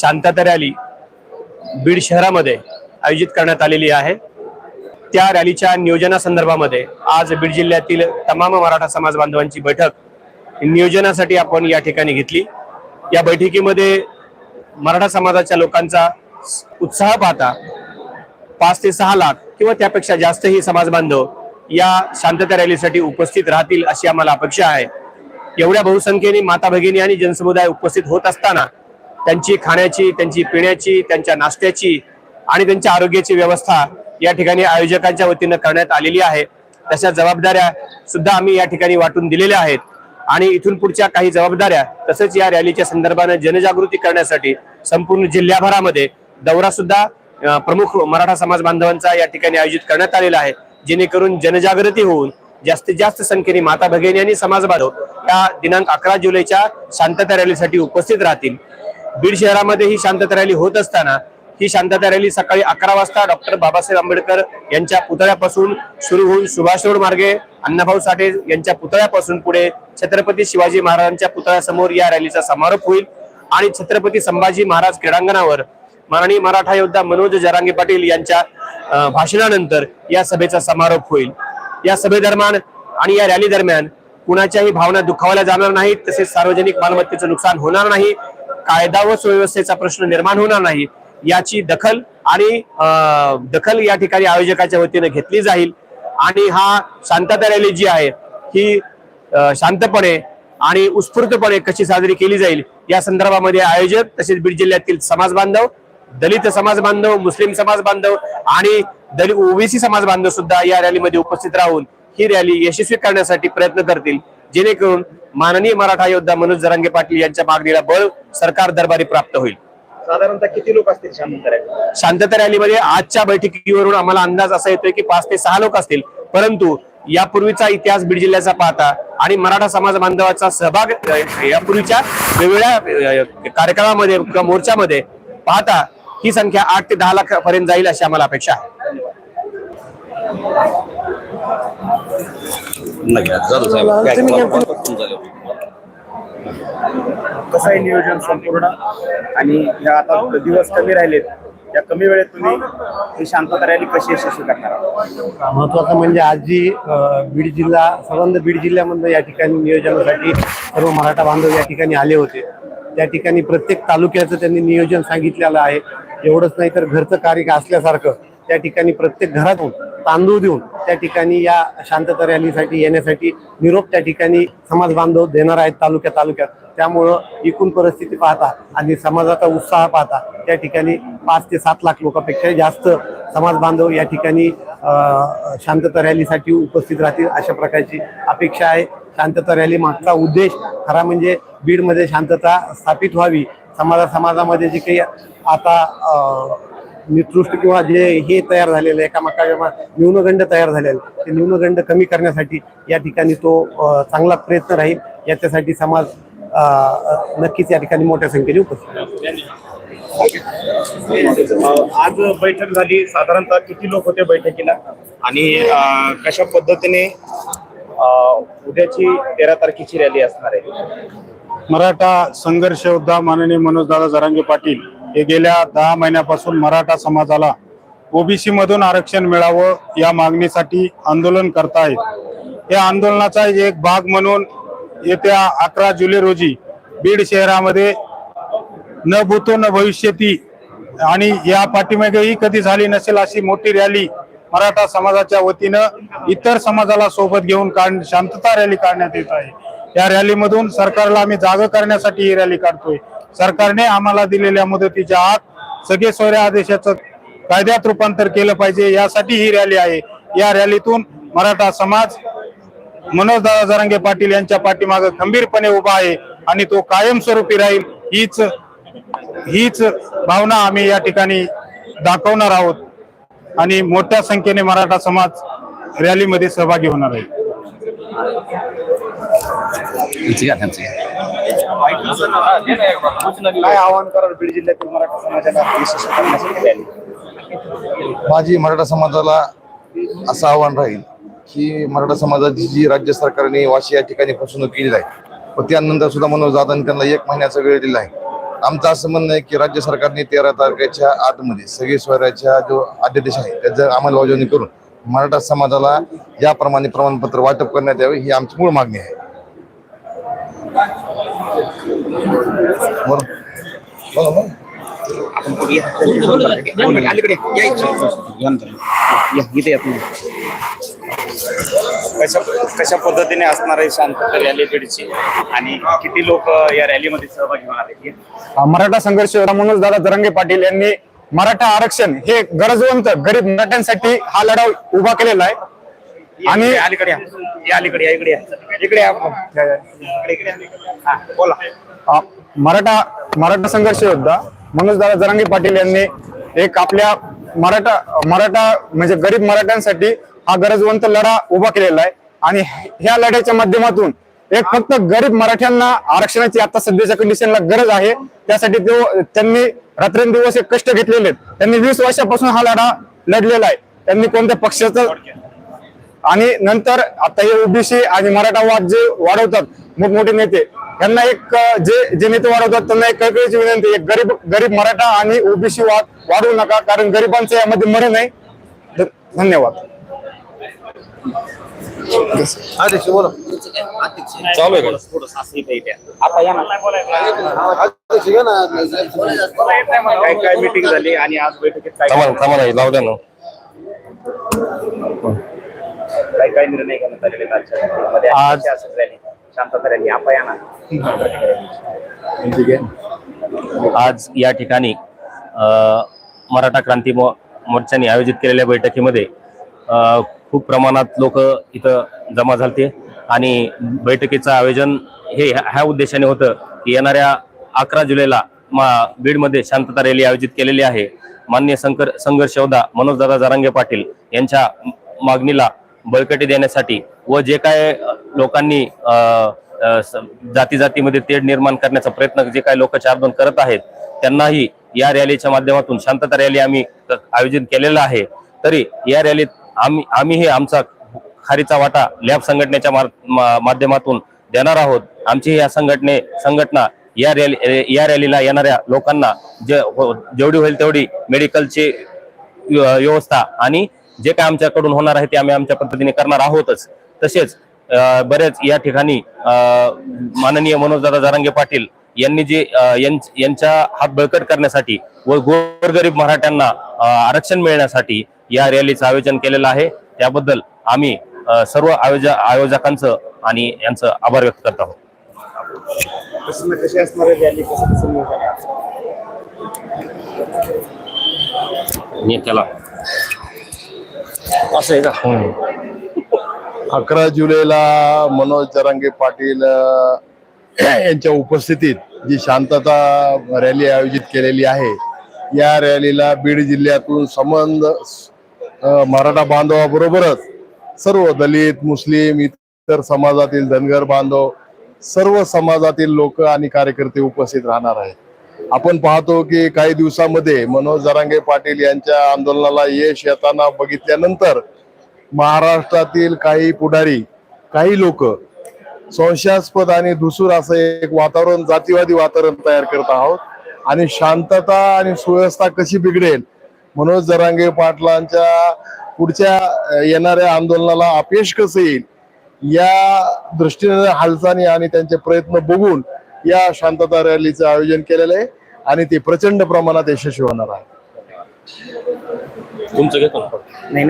शांतता रॅली बीड शहरामध्ये आयोजित करण्यात आलेली आहे. त्या रॅलीच्या नियोजनासंदर्भामध्ये आज बीड जिल्ह्यातील तमाम मराठा समाज बांधवांची बैठक नियोजनासाठी आपण या ठिकाणी घेतली. या बैठकीमध्ये मराठा समाजाच्या लोकांचा उत्साह पाहता पाच ते सहा लाख किंवा त्यापेक्षा जास्तही समाज बांधव या शांतता रॅलीसाठी उपस्थित राहतील अशी आम्हाला अपेक्षा आहे. एवढ्या बहुसंख्येने माता भगिनी आणि जनसमुदाय उपस्थित होत असताना त्यांची खाण्याची त्यांची पिण्याची त्यांच्या नाश्त्याची आणि त्यांच्या आरोग्याची व्यवस्था या ठिकाणी आयोजकांच्या वतीनं करण्यात आलेली आहे. तशा जबाबदाऱ्या सुद्धा आम्ही या ठिकाणी वाटून दिलेल्या आहेत. आणि इथून पुढच्या काही जबाबदाऱ्या तसंच या रॅलीच्या संदर्भानं जनजागृती करण्यासाठी संपूर्ण जिल्ह्याभरामध्ये दौरा सुद्धा प्रमुख मराठा समाज बांधवांचा या ठिकाणी आयोजित करण्यात आलेला आहे. जेणेकरून जनजागृती होऊन जास्तीत जास्त संख्येने माता भगिनी आणि समाज बांधव या दिनांक अकरा जुलैच्या शांतता रॅलीसाठी उपस्थित राहतील. बीड शहरामध्ये ही शांतता रॅली होत असताना ही शांतता रॅली सकाळी अकरा वाजता डॉक्टर बाबासाहेब आंबेडकर यांच्या पुतळ्यापासून सुरू होऊन सुभाष रोड मार्गे अण्णाभाऊ साठे यांच्या पुतळ्यापासून पुढे छत्रपती शिवाजी महाराजांच्या पुतळ्यासमोर या रॅलीचा समारोप होईल. आणि छत्रपती संभाजी महाराज क्रीडांगणावर माननीय मराठा योद्धा मनोज जरांगे पाटील यांच्या भाषणानंतर या सभेचा समारोप होईल. या सभेदरम्यान आणि या रॅली दरम्यान कुणाच्याही भावना दुखावल्या जाणार नाहीत तसेच सार्वजनिक मालमत्तेचं नुकसान होणार नाही. कायदा व सुव्यवस्थेचा प्रश्न निर्माण होणार नाही याची दखल आणि दखल या ठिकाणी आयोजकाच्या वतीने घेतली जाईल. आणि हा शांतता रॅली जी आहे ही शांतपणे आणि उत्स्फूर्तपणे कशी साजरी केली जाईल या संदर्भामध्ये आयोजक तसेच बीड जिल्ह्यातील समाज बांधव दलित समाज बांधव मुस्लिम समाज बांधव आणि दलित ओबीसी समाज बांधव सुद्धा या रॅलीमध्ये उपस्थित राहून ही रॅली यशस्वी करण्यासाठी प्रयत्न करतील. जेणेकरून माननीय मराठा योद्धा मनोज जरांगे पाटील यांच्या मागणीला बळ सरकार दरबारी प्राप्त होईल. साधारणतः किती लोक असतील शांतता रॅली शांतता रॅलीमध्ये आजच्या बैठकीवरून आम्हाला अंदाज असा येतोय की पाच ते सहा लोक असतील. परंतु यापूर्वीचा इतिहास बीड जिल्ह्याचा पाहता आणि मराठा समाज बांधवाचा सहभाग यापूर्वीच्या वेगवेगळ्या कार्यक्रमामध्ये किंवा मोर्चामध्ये पाहता ही संख्या आठ ते दहा लाख पर्यंत जाईल अशी आम्हाला अपेक्षा आहे. कसं आहे नियोजन संपूर्ण आणि ह्या आता दिवस कमी राहिलेत या कमी वेळेत तुम्ही ही शांतता रॅली कशी यशस्वी करणार महत्वाचं म्हणजे आज जी बीड जिल्हा संबंध बीड जिल्ह्यामधनं या ठिकाणी नियोजनासाठी सर्व मराठा बांधव या ठिकाणी आले होते. त्या ठिकाणी प्रत्येक तालुक्याचं त्यांनी नियोजन सांगितलेलं आहे. एवढंच नाही तर घरचं कार्य असल्यासारखं त्या ठिकाणी प्रत्येक घरातून तांदूळ देऊन त्या ठिकाणी या शांतता रॅलीसाठी येण्यासाठी निरोप त्या ठिकाणी समाज बांधव देणार आहेत तालुक्या तालुक्यात. त्यामुळं एकूण परिस्थिती पाहता आणि समाजाचा उत्साह पाहता त्या ठिकाणी पाच ते सात लाख लोकांपेक्षा जास्त समाज बांधव या ठिकाणी शांतता रॅलीसाठी उपस्थित राहतील अशा प्रकारची अपेक्षा आहे. शांतता रॅली मागचा उद्देश खरा म्हणजे बीडमध्ये शांतता स्थापित व्हावी. समाजा समाजामध्ये जे काही आता निकृष्ट किंवा जे हे तयार झालेलं एकामेका न्यूनगंड तयार झालेले ते न्यूनगंड कमी करण्यासाठी या ठिकाणी तो चांगला प्रयत्न राहील. याच्यासाठी समाज नक्कीच या ठिकाणी मोठ्या संख्येने उपस्थित आज बैठक झाली. साधारणतः किती लोक होते बैठकीला? आणि कशा पद्धतीने अं, उद्याची तेरा तारखेची रॅली असणार आहे? मराठा संघर्ष योद्धा माननीय मनोजदादा जरांगे पाटील हे गेल्या दहा महिन्यापासून मराठा समाजाला ओबीसी मधून आरक्षण मिळावं या मागणीसाठी आंदोलन करतायत. या आंदोलनाचा एक भाग म्हणून येत्या अकरा जुलै रोजी बीड शहरामध्ये न भूतो न भविष्यती आणि या पाठीमागेही कधी झाली नसेल अशी मोठी रॅली मराठा समाजाच्या वतीनं इतर समाजाला सोबत घेऊन काढ शांतता रॅली काढण्यात येत आहे. या रॅलीमधून सरकारला आम्ही जाग करण्यासाठी ही रॅली काढतोय. सरकारने आम्हाला दिलेल्या मुदतीच्या आत सगळे सोयरे आदेशाचं कायद्यात रूपांतर केलं पाहिजे यासाठी ही रॅली आहे. या रॅलीतून मराठा समाज मनोज दादा जरांगे पाटील यांच्या पाठीमागे खंबीरपणे उभा आहे आणि तो कायमस्वरूपी राहील हीच हीच भावना आम्ही या ठिकाणी दाखवणार आहोत. आणि मोठ्या संख्येने मराठा समाज रॅलीमध्ये सहभागी होणार आहे. काय आवाहन कराल बीड जिल्ह्यातील मराठा समाजाला? माझी मराठा समाजाला असं आव्हान राहील की मराठा समाजाची जी राज्य सरकारने वाशी या ठिकाणी फसवणूक केलेली आहे व त्यानंतर सुद्धा मनोज दादांनी त्यांना एक महिन्याचा वेळ दिला आहे. आमचं असं म्हणणं आहे की राज्य सरकारने तेरा तारखेच्या आतमध्ये सगळे स्वराज्याच्या जो अध्यादेश आहे त्याचं अंमलबजावणी करून मराठा समाजाला याप्रमाणे प्रमाणपत्र वाटप करण्यात यावे ही आमची मूळ मागणी आहे. आपण पुढे अलीकडे या इथे. या, कशा कशा पद्धतीने असणार आहे शांतता रॅली बीडची आणि किती लोक या रॅलीमध्ये सहभागी होणार आहेत मराठा संघर्ष मनोज दादा जरंगे पाटील यांनी मराठा आरक्षण हे गरजवंत गरीब मराठ्यांसाठी हा लढा उभा केलेला आहे आणि अलीकडे या. या अलीकडे या इकडे या. इकडे या. इकडे इकडे या. हा, बोला. अ, मराठा मराठा संघर्ष योद्धा मनोज दादा जरांगे पाटील यांनी एक आपल्या मराठा मराठा म्हणजे गरीब मराठ्यांसाठी हा गरजवंत लढा उभा केलेला आहे. आणि ह्या लढ्याच्या माध्यमातून एक फक्त गरीब मराठ्यांना आरक्षणाची आता सध्याच्या कंडिशनला गरज आहे. त्यासाठी तो त्यांनी रात्रंदिवस एक कष्ट घेतलेले आहेत. त्यांनी वीस वर्षापासून हा लढा लढलेला आहे. त्यांनी कोणत्या पक्षाचं आणि नंतर आता हे ओबीसी आणि मराठा वाद जे वाढवतात मोठमोठे नेते यांना एक जे जे नेते वाढवतात त्यांना एक कळकळीची विनंती एक गरीब गरीब मराठा आणि ओबीसी वाद वाढवू नका कारण गरिबांचं यामध्ये मरण आहे. ध- धन्यवाद. चालू आहे ना. ना. काय काय मीटिंग झाली आणि आज बैठकीत काय काय काय निर्णय घेण्यात आलेले आहेत आजच्या बैठकीमध्ये? आज- रॅली? शांतता रॅली. आज या ठिकाणी अ, मराठा क्रांती मो मोर्चाने आयोजित केलेल्या बैठकीमध्ये अ, खूप प्रमाणात लोक इथं जमा झालते. आणि बैठकीचं आयोजन हे ह्या ह्या उद्देशाने होतं की येणाऱ्या अकरा जुलैला मा बीडमध्ये शांतता रॅली आयोजित केलेली आहे. मान्य संकर संघर्ष योद्धा मनोजदादा जारांगे पाटील यांच्या मागणीला बळकटी देण्यासाठी व जे काय लोकांनी स- जाती जातीमध्ये तेढ निर्माण करण्याचा प्रयत्न जे काही लोक चारदोन करत आहेत त्यांनाही या रॅलीच्या माध्यमातून शांतता रॅली आम्ही क- आयोजित केलेला आहे. तरी या रॅलीत आम्ही आम्ही हे आमचा खारीचा वाटा लॅब संघटनेच्या मा- माध्यमातून देणार आहोत. आमची या संघटने संघटना या रॅली या रॅलीला येणाऱ्या लोकांना जे हो- जेवढी होईल तेवढी मेडिकलची व्यवस्था आणि जे काय आमच्याकडून होणार आहे ते आम्ही आमच्या पद्धतीने करणार आहोतच. तसेच बरेच या ठिकाणी माननीय मनोजदादा जारांगे पाटील यांनी जे यांच्या हात बळकट करण्यासाठी व गोरगरीब मराठ्यांना आरक्षण मिळण्यासाठी या रॅलीचं आयोजन केलेलं आहे. त्याबद्दल आम्ही सर्व आयोज आयोजकांचं आणि यांचं आभार व्यक्त करत आहोत. कसं कशी असणार आहे रॅली कसं कसं नियोजन आहे आज? त्याला असं आहे का? हो. अकरा जुलैला मनोज जरांगे पाटील यांच्या उपस्थितीत जी शांतता रॅली आयोजित केलेली आहे या रॅलीला बीड जिल्ह्यातून संबंध मराठा बांधवाबरोबरच सर्व दलित मुस्लिम इतर समाजातील धनगर बांधव सर्व समाजातील लोक आणि कार्यकर्ते उपस्थित राहणार आहेत. आपण पाहतो की काही दिवसामध्ये मनोज जरांगे पाटील यांच्या आंदोलनाला यश येताना बघितल्यानंतर महाराष्ट्रातील काही पुढारी काही लोक संशयास्पद आणि धुसूर असं एक वातावरण जातीवादी वातावरण तयार करत आहोत. आणि शांतता आणि सुव्यवस्था कशी बिघडेल? मनोज जरांगे पाटलांच्या पुढच्या येणाऱ्या आंदोलनाला अपयश कसं येईल? या दृष्टीने हालचाली आणि त्यांचे प्रयत्न बघून या शांतता रॅलीचं आयोजन केलेलं आहे. आणि ते प्रचंड प्रमाणात यशस्वी होणार आहे. तुमचं घेतो नाही